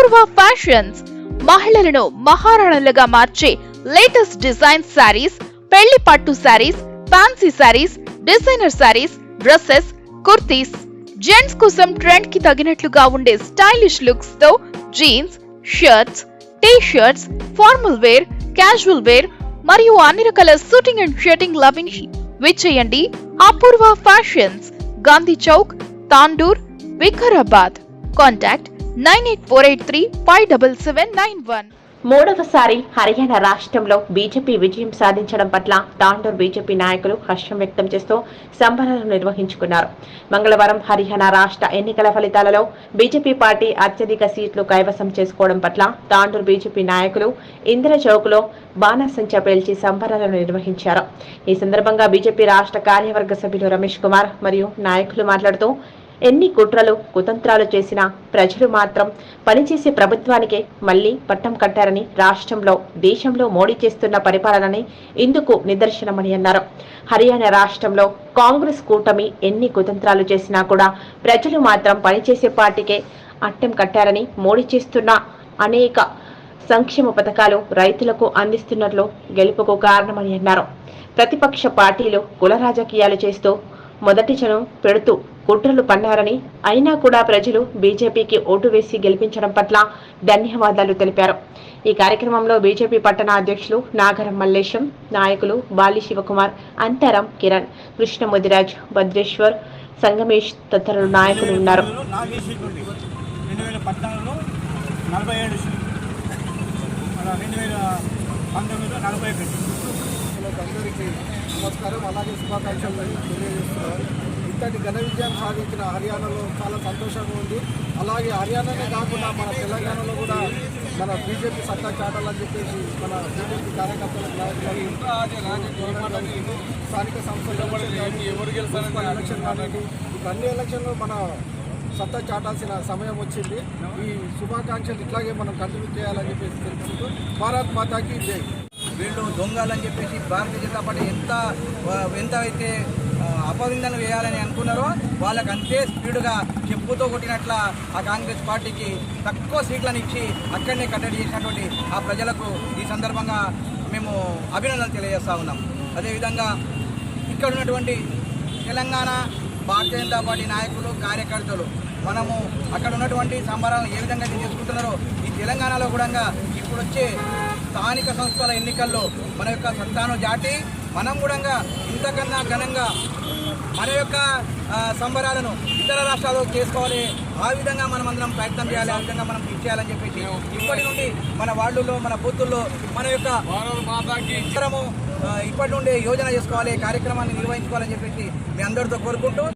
అపూర్వ fashions మహిళలను మహారాణులుగా మార్చే latest design saris పెళ్ళి పట్టు saris fancy saris designer saris dresses kurtis gents కోసం ట్రెండ్కి తగినట్లుగా ఉండే stylish లుక్స్తో jeans shirts T shirts formal wear casual wear మరియు అన్ని రకాల షూటింగ్ అండ్ షర్టింగ్ లభించి విచ్చేయండి Apoorva fashions Gandhi Chowk Tandur Vikarabad. Contact nine eight four eight three five double seven nine one. మూడవసారి హర్యానా రాష్ట్రంలో బీజేపీ విజయం సాధించడం పట్ల తాండూర్ బీజేపీ నాయకులు హర్షం వ్యక్తం చేస్తూ సంబరాలు నిర్వహించుకున్నారు. మంగళవారం హర్యానా రాష్ట్ర ఎన్నికల ఫలితాలలో బీజేపీ పార్టీ అత్యధిక సీట్లు కైవసం చేసుకోవడం పట్ల తాండూర్ బీజేపీ నాయకులు ఇందిర చౌక్లో బాణసంచ పేల్చి సంబరాలను నిర్వహించారు. ఈ సందర్భంగా బీజేపీ రాష్ట్ర కార్యవర్గ సభ్యులు రమేష్ కుమార్ మరియు నాయకులు మాట్లాడుతూ ఎన్ని కుట్రలు కుతంత్రాలు చేసినా ప్రజలు మాత్రం పనిచేసే ప్రభుత్వానికే మళ్ళీ పట్టం కట్టారని రాష్ట్రంలో దేశంలో మోడీ చేస్తున్న పరిపాలనని ఇందుకు నిదర్శనమని అన్నారు. హర్యానా రాష్ట్రంలో కాంగ్రెస్ కూటమి ఎన్ని కుతంత్రాలు చేసినా కూడా ప్రజలు మాత్రం పనిచేసే పార్టీకే అట్టం కట్టారని మోడీ చేస్తున్న అనేక సంక్షేమ పథకాలు రైతులకు అందిస్తున్నట్లు గెలుపుకు కారణమని అన్నారు. ప్రతిపక్ష పార్టీలు కుల రాజకీయాలు చేస్తూ మొదటి జనం పెడుతూ కుట్రలు పన్నారని అయినా కూడా ప్రజలు బీజేపీకి ఓటు వేసి గెలిపించడం పట్ల ధన్యవాదాలు తెలిపారు. ఈ కార్యక్రమంలో బీజేపీ పట్టణ అధ్యక్షులు నాగరం మల్లేశం నాయకులు బాలి శివకుమార్ అంతరం కిరణ్ కృష్ణ ముదిరాజ్ భద్రేశ్వర్ సంగమేష్ తదితరులు నాయకులు ఉన్నారు. నమస్కారం. అలాగే శుభాకాంక్షలు తెలియజేస్తున్నారు ఇంతటి ఘన విజయం సాధించిన హర్యానాలో చాలా సంతోషంగా ఉంది. అలాగే హర్యానానే కాకుండా మన తెలంగాణలో కూడా మన బీజేపీ సత్తా చాటాలని చెప్పేసి మన బీజేపీ కార్యకర్తలకు నాయకులకు స్థానిక సంస్థలు ఎలక్షన్ కానివ్వండి అన్ని ఎలక్షన్లు మన సత్తా చాటాల్సిన సమయం వచ్చింది. ఈ శుభాకాంక్షలు ఇట్లాగే మనం కంటిన్యూ చేయాలని చెప్పేసి తెలుసుకుంటూ భారత్ మాతాకి జై. వీళ్ళు దొంగలని చెప్పేసి భారతీయ జనతా పార్టీ ఎంత ఎంత అయితే అపవిందన వేయాలని అనుకున్నారో వాళ్ళకి అంతే స్పీడ్గా చెప్పుతో కొట్టినట్ల ఆ కాంగ్రెస్ పార్టీకి తక్కువ సీట్లను ఇచ్చి అక్కడనే కట్టడి చేసినటువంటి ఆ ప్రజలకు ఈ సందర్భంగా మేము అభినందనలు తెలియజేస్తా ఉన్నాం. అదేవిధంగా ఇక్కడ ఉన్నటువంటి తెలంగాణ భారతీయ జనతా పార్టీ నాయకులు కార్యకర్తలు మనము అక్కడ ఉన్నటువంటి సంబరాలను ఏ విధంగా అయితే చేసుకుంటున్నారో ఈ తెలంగాణలో కూడా ఇప్పుడు వచ్చే స్థానిక సంస్థల ఎన్నికల్లో మన యొక్క సత్తాను జాటి మనం కూడా ఇంతకన్నా ఘనంగా మన యొక్క సంబరాలను ఇతర రాష్ట్రాల్లో చేసుకోవాలి. ఆ విధంగా మనం అందరం ప్రయత్నం చేయాలి ఆ విధంగా మనం కృషి చేయాలని చెప్పేసి ఇప్పటి నుండి మన వార్డుల్లో మన బూతుల్లో మన యొక్క ఇప్పటి నుండి యోజన చేసుకోవాలి కార్యక్రమాన్ని నిర్వహించుకోవాలని చెప్పేసి మీ అందరితో కోరుకుంటూ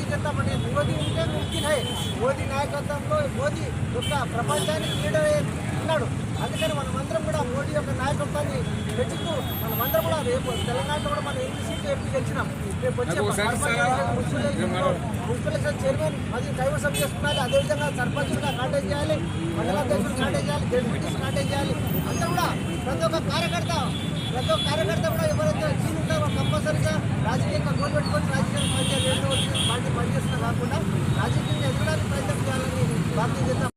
కూడా జనతా పార్టీ మోదీ ఉంటే ముఖ్యం హై మోదీ నాయకత్వంలో మోదీ యొక్క ప్రపంచానికి లీడర్ ఉన్నాడు అందుకని మనమందరం కూడా మోడీ యొక్క నాయకత్వాన్ని పెంచుతూ మనమందరం కూడా రేపు తెలంగాణలో కూడా మనం ఎన్ని సీట్లు ఎంపీ గెలిచినాం. రేపు వచ్చే మున్సిపల్ చైర్మన్ అది కైవసం చేసుకున్నారు అదేవిధంగా సర్పంచ్గా కాంటాక్ట్ చేయాలి మండలాధ్యక్షులు కాంటాక్ట్ చేయాలి డెప్యూటీస్ కాంటాక్ట్ చేయాలి. అందరూ కూడా ప్రతి ఒక్క కార్యకర్త ప్రతి ఒక్క కార్యకర్త కూడా ఎవరైతే సీన్ ఉంటారో కంపల్సరీగా రాజకీయంగా గోల్ పెట్టుకొని రాజకీయంగా పనిచేయాలి పార్టీ పనిచేస్తున్నా కాకుండా రాజకీయంగా ఎదగడానికి ప్రయత్నం చేయాలని భారతీయ జనతా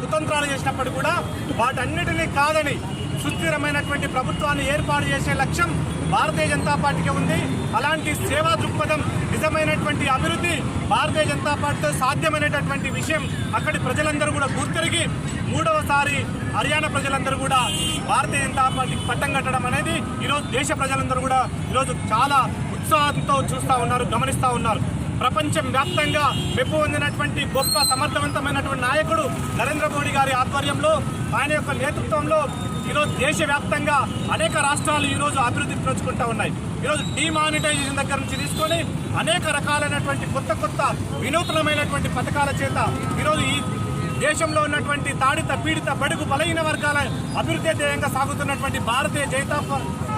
కుతంత్రాలు చేసినప్పుడు కూడా వాటన్నిటినీ కాదని సుస్థిరమైనటువంటి ప్రభుత్వాన్ని ఏర్పాటు చేసే లక్ష్యం భారతీయ జనతా పార్టీకి ఉంది. అలాంటి సేవా దృక్పథం నిజమైనటువంటి అభివృద్ధి భారతీయ జనతా పార్టీతో సాధ్యమైనటువంటి విషయం అక్కడి ప్రజలందరూ కూడా గుర్తిరిగి మూడవసారి హర్యానా ప్రజలందరూ కూడా భారతీయ జనతా పార్టీకి పట్టం కట్టడం అనేది ఈరోజు దేశ ప్రజలందరూ కూడా ఈరోజు చాలా ఉత్సాహంతో చూస్తూ ఉన్నారు గమనిస్తూ ఉన్నారు. ప్రపంచం వ్యాప్తంగా మెప్పు పొందినటువంటి గొప్ప సమర్థవంతమైనటువంటి నాయకుడు నరేంద్ర మోడీ గారి ఆధ్వర్యంలో ఆయన యొక్క నేతృత్వంలో ఈరోజు దేశవ్యాప్తంగా అనేక రాష్ట్రాలు ఈరోజు అభివృద్ధి తెచ్చుకుంటా ఉన్నాయి. ఈరోజు డిమానిటైజేషన్ దగ్గర నుంచి తీసుకొని అనేక రకాలైనటువంటి కొత్త కొత్త వినూత్నమైనటువంటి పథకాల చేత ఈరోజు ఈ దేశంలో ఉన్నటువంటి తాడిత పీడిత బడుగు బలహీన వర్గాల అభివృద్ధి ధ్యేయంగా సాగుతున్నటువంటి భారతీయ జనతా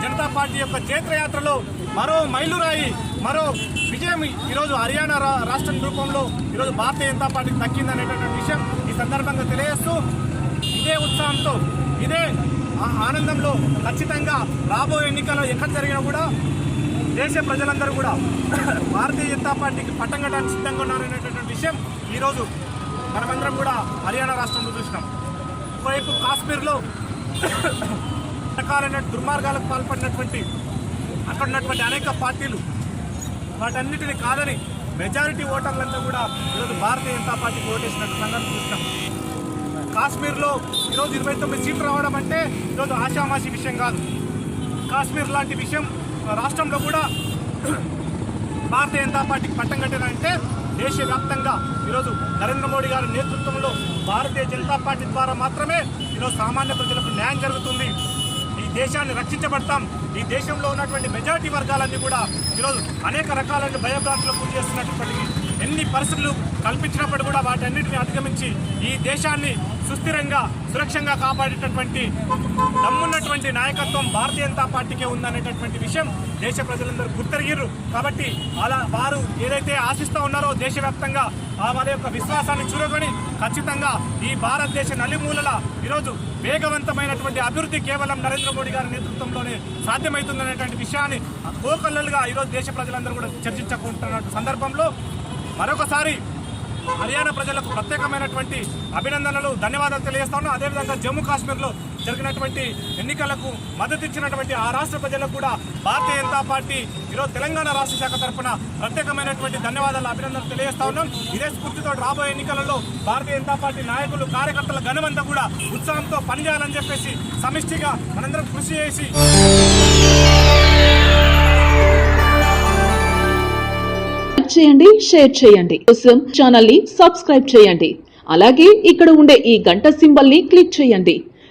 జనతా పార్టీ యొక్క జైత్రయాత్రలో మరో మైలురాయి మరో విజయం ఈరోజు హర్యానా రాష్ట్రం రూపంలో ఈరోజు భారతీయ జనతా పార్టీకి దక్కిందనేటువంటి విషయం ఈ సందర్భంగా తెలియజేస్తూ ఇదే ఉత్సాహంతో ఇదే ఆ- ఆనందంలో ఖచ్చితంగా రాబోయే ఎన్నికల్లో ఎక్కడ జరిగినా కూడా దేశ ప్రజలందరూ కూడా భారతీయ జనతా పార్టీకి పట్టం సిద్ధంగా ఉన్నారనేటటువంటి విషయం ఈరోజు మనమందరం కూడా హర్యానా రాష్ట్రంలో చూసినాం. ఒకవైపు కాశ్మీర్లో రకాలైన దుర్మార్గాలకు పాల్పడినటువంటి అక్కడ ఉన్నటువంటి అనేక పార్టీలు వాటన్నిటిని కాదని మెజారిటీ ఓటర్లంతా కూడా ఈరోజు భారతీయ జనతా పార్టీకి ఓటేసినట్టు సంగతి చూస్తాం కాశ్మీర్లో ఈరోజు ఇరవై తొమ్మిది సీట్లు రావడం అంటే ఈరోజు ఆషామాషి విషయం కాదు. కాశ్మీర్ లాంటి విషయం రాష్ట్రంలో కూడా భారతీయ జనతా పార్టీకి పట్టం కట్టినంటే దేశవ్యాప్తంగా ఈరోజు నరేంద్ర మోడీ గారి నేతృత్వంలో భారతీయ జనతా పార్టీ ద్వారా మాత్రమే ఈరోజు సామాన్య ప్రజలకు న్యాయం జరుగుతుంది. దేశాన్ని రక్షించబడతాం. ఈ దేశంలో ఉన్నటువంటి మెజారిటీ వర్గాలన్నీ కూడా ఈరోజు అనేక రకాలైన భయభ్రాంతులు పూజ చేస్తున్నటువంటి ఎన్ని పరిస్థితులు కల్పించినప్పుడు కూడా వాటన్నిటిని అధిగమించి ఈ దేశాన్ని సుస్థిరంగా సురక్షంగా కాపాడేటటువంటి దమ్మున్నటువంటి నాయకత్వం భారతీయ జనతా పార్టీకే ఉందనేటటువంటి విషయం దేశ ప్రజలందరూ గుర్తెరిగిర్రు. కాబట్టి అలా వారు ఏదైతే ఆశిస్తూ ఉన్నారో దేశవ్యాప్తంగా వారి యొక్క విశ్వాసాన్ని చూరగొని ఖచ్చితంగా ఈ భారతదేశ నలుమూలల ఈరోజు వేగవంతమైనటువంటి అభివృద్ధి కేవలం నరేంద్ర మోడీ గారి నేతృత్వంలోనే సాధ్యమవుతుందనేటువంటి విషయాన్ని కోకల్లలుగా ఈరోజు దేశ ప్రజలందరూ కూడా చర్చించుకుంటున్న సందర్భంలో మరొకసారి హర్యానా ప్రజలకు ప్రత్యేకమైనటువంటి అభినందనలు ధన్యవాదాలు తెలియజేస్తాను అదేవిధంగా జమ్మూ కాశ్మీర్లో జరిగినటువంటి ఎన్నికలకు మద్దతు ఇచ్చినటువంటి ఆ రాష్ట్ర ప్రజలకు కూడా భారతీయ జనతా పార్టీ ఈరోజు తెలంగాణ రాష్ట్ర శాఖ తరఫున ప్రత్యేకమైనటువంటి ధన్యవాదాలు అభినందనలు తెలియజేస్తా ఉన్నాం. ఇదే స్ఫూర్తితో రాబోయే ఎన్నికలలో భారతీయ జనతా పార్టీ నాయకులు కార్యకర్తల ఘనమంతా కూడా ఉత్సాహంతో పనిచేయాలని చెప్పేసి సమిష్టిగా మనందరం కృషి చేసి చేయండి షేర్ చేయండి. కోసం ఛానల్ని సబ్స్క్రైబ్ చేయండి. అలాగే ఇక్కడ ఉండే ఈ గంట సింబల్ని క్లిక్ చేయండి.